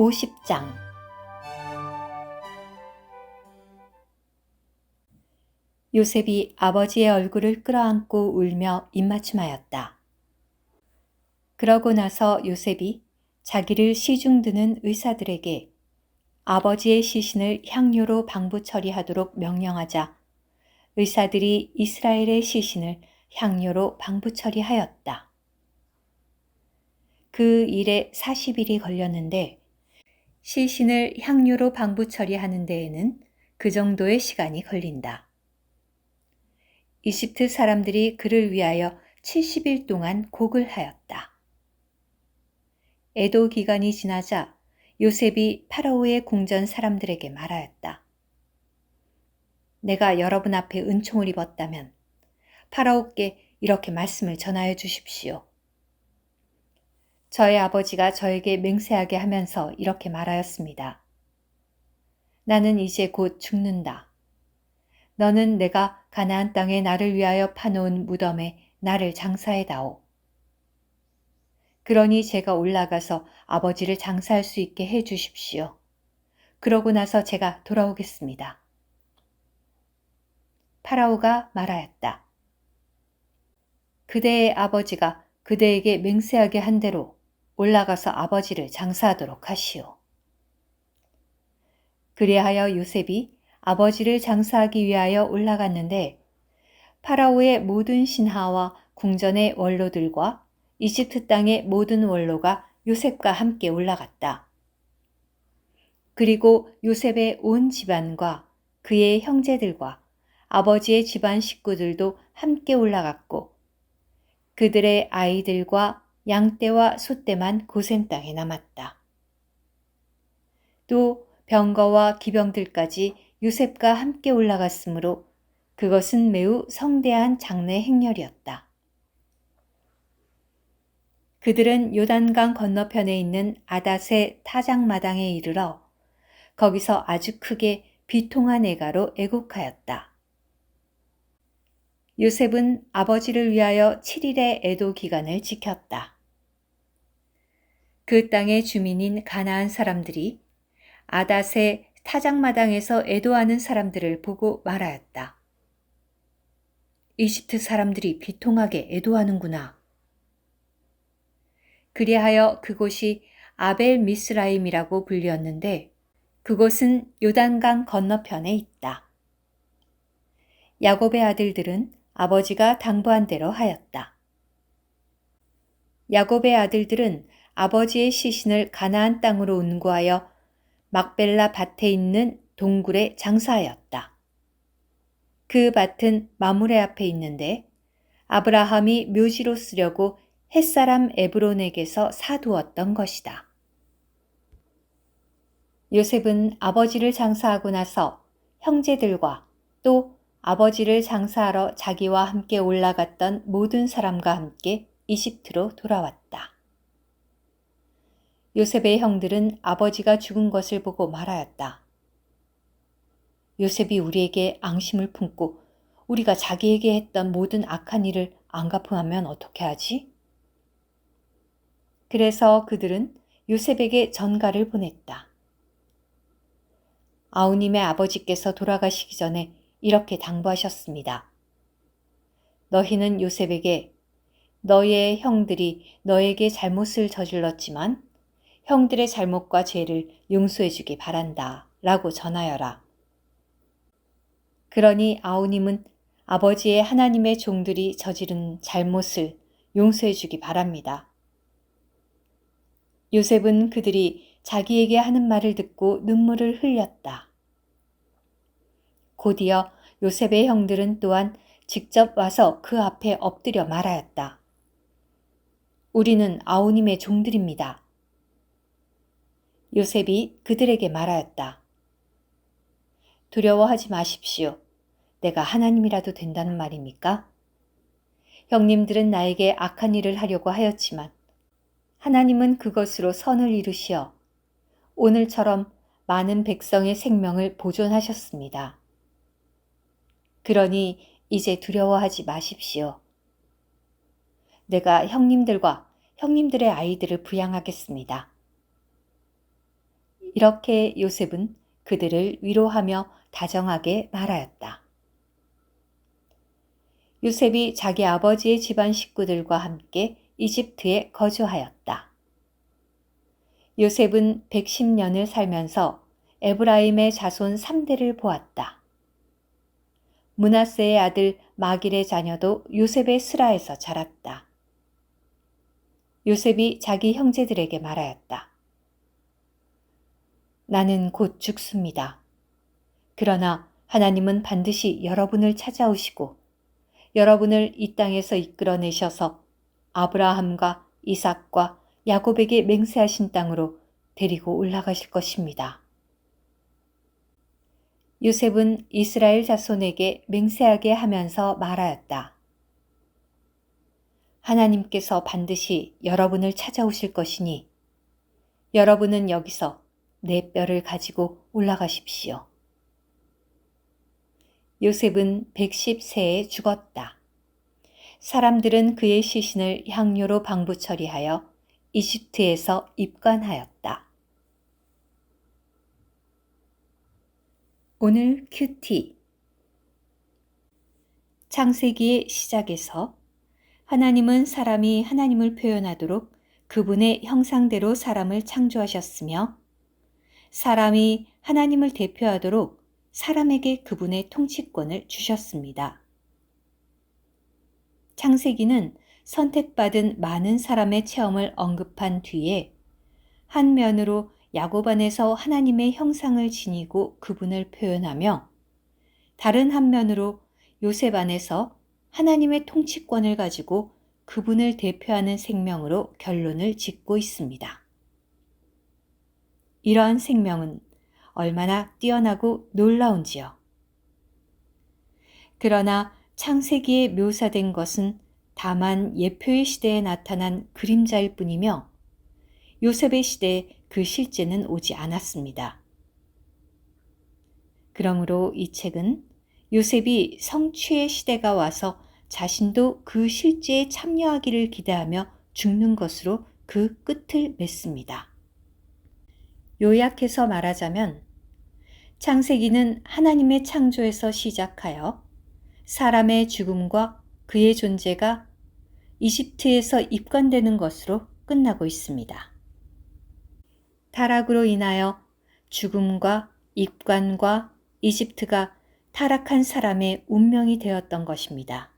50장 요셉이 아버지의 얼굴을 끌어안고 울며 입맞춤하였다. 그러고 나서 요셉이 자기를 시중 드는 의사들에게 아버지의 시신을 향료로 방부 처리하도록 명령하자 의사들이 이스라엘의 시신을 향료로 방부 처리하였다. 그 일에 40일이 걸렸는데 시신을 향료로 방부 처리하는 데에는 그 정도의 시간이 걸린다. 이집트 사람들이 그를 위하여 70일 동안 곡을 하였다. 에도 기간이 지나자 요셉이 파라오의 궁전 사람들에게 말하였다. 내가 여러분 앞에 은총을 입었다면 파라오께 이렇게 말씀을 전하여 주십시오. 저의 아버지가 저에게 맹세하게 하면서 이렇게 말하였습니다. 나는 이제 곧 죽는다. 너는 내가 가나안 땅에 나를 위하여 파놓은 무덤에 나를 장사해 다오. 그러니 제가 올라가서 아버지를 장사할 수 있게 해 주십시오. 그러고 나서 제가 돌아오겠습니다. 파라오가 말하였다. 그대의 아버지가 그대에게 맹세하게 한 대로 올라가서 아버지를 장사하도록 하시오. 그리하여 요셉이 아버지를 장사하기 위하여 올라갔는데 파라오의 모든 신하와 궁전의 원로들과 이집트 땅의 모든 원로가 요셉과 함께 올라갔다. 그리고 요셉의 온 집안과 그의 형제들과 아버지의 집안 식구들도 함께 올라갔고 그들의 아이들과 양떼와 소떼만 고센 땅에 남았다. 또 병거와 기병들까지 요셉과 함께 올라갔으므로 그것은 매우 성대한 장례 행렬이었다. 그들은 요단강 건너편에 있는 아닷의 타작마당에 이르러 거기서 아주 크게 비통한 애가로 애곡하였다. 요셉은 아버지를 위하여 7일의 애도 기간을 지켰다. 그 땅의 주민인 가나안 사람들이 아닷의 타작마당에서 애도하는 사람들을 보고 말하였다. 이집트 사람들이 비통하게 애도하는구나. 그리하여 그곳이 아벨 미스라임이라고 불리었는데 그곳은 요단강 건너편에 있다. 야곱의 아들들은 아버지가 당부한 대로 하였다. 야곱의 아들들은 아버지의 시신을 가나안 땅으로 운구하여 막벨라 밭에 있는 동굴에 장사하였다. 그 밭은 마무레 앞에 있는데 아브라함이 묘지로 쓰려고 햇사람 에브론에게서 사두었던 것이다. 요셉은 아버지를 장사하고 나서 형제들과 또 아버지를 장사하러 자기와 함께 올라갔던 모든 사람과 함께 이집트로 돌아왔다. 요셉의 형들은 아버지가 죽은 것을 보고 말하였다. 요셉이 우리에게 앙심을 품고 우리가 자기에게 했던 모든 악한 일을 안 갚으면 어떻게 하지? 그래서 그들은 요셉에게 전가를 보냈다. 아우님의 아버지께서 돌아가시기 전에 이렇게 당부하셨습니다. 너희는 요셉에게 너의 형들이 너에게 잘못을 저질렀지만 형들의 잘못과 죄를 용서해 주기 바란다. 라고 전하여라. 그러니 아우님은 아버지의 하나님의 종들이 저지른 잘못을 용서해 주기 바랍니다. 요셉은 그들이 자기에게 하는 말을 듣고 눈물을 흘렸다. 곧이어 요셉의 형들은 또한 직접 와서 그 앞에 엎드려 말하였다. 우리는 아우님의 종들입니다. 요셉이 그들에게 말하였다. 두려워하지 마십시오. 내가 하나님이라도 된다는 말입니까? 형님들은 나에게 악한 일을 하려고 하였지만 하나님은 그것으로 선을 이루시어 오늘처럼 많은 백성의 생명을 보존하셨습니다. 그러니 이제 두려워하지 마십시오. 내가 형님들과 형님들의 아이들을 부양하겠습니다. 이렇게 요셉은 그들을 위로하며 다정하게 말하였다. 요셉이 자기 아버지의 집안 식구들과 함께 이집트에 거주하였다. 요셉은 110년을 살면서 에브라임의 자손 3대를 보았다. 문하세의 아들 마길의 자녀도 요셉의 스라에서 자랐다. 요셉이 자기 형제들에게 말하였다. 나는 곧 죽습니다. 그러나 하나님은 반드시 여러분을 찾아오시고 여러분을 이 땅에서 이끌어내셔서 아브라함과 이삭과 야곱에게 맹세하신 땅으로 데리고 올라가실 것입니다. 요셉은 이스라엘 자손에게 맹세하게 하면서 말하였다. 하나님께서 반드시 여러분을 찾아오실 것이니 여러분은 여기서 내 뼈를 가지고 올라가십시오. 요셉은 110세에 죽었다. 사람들은 그의 시신을 향료로 방부 처리하여 이집트에서 입관하였다. 오늘 큐티 창세기의 시작에서 하나님은 사람이 하나님을 표현하도록 그분의 형상대로 사람을 창조하셨으며 사람이 하나님을 대표하도록 사람에게 그분의 통치권을 주셨습니다. 창세기는 선택받은 많은 사람의 체험을 언급한 뒤에 한 면으로 야곱 안에서 하나님의 형상을 지니고 그분을 표현하며 다른 한면으로 요셉 안에서 하나님의 통치권을 가지고 그분을 대표하는 생명으로 결론을 짓고 있습니다. 이러한 생명은 얼마나 뛰어나고 놀라운지요. 그러나 창세기에 묘사된 것은 다만 예표의 시대에 나타난 그림자일 뿐이며 요셉의 시대에 그 실제는 오지 않았습니다. 그러므로 이 책은 요셉이 성취의 시대가 와서 자신도 그 실제에 참여하기를 기대하며 죽는 것으로 그 끝을 맺습니다. 요약해서 말하자면 창세기는 하나님의 창조에서 시작하여 사람의 죽음과 그의 존재가 이집트에서 입관되는 것으로 끝나고 있습니다. 타락으로 인하여 죽음과 입관과 이집트가 타락한 사람의 운명이 되었던 것입니다.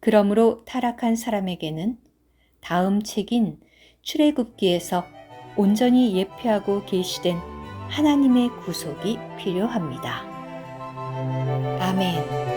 그러므로 타락한 사람에게는 다음 책인 출애굽기에서 온전히 예표하고 계시된 하나님의 구속이 필요합니다. 아멘.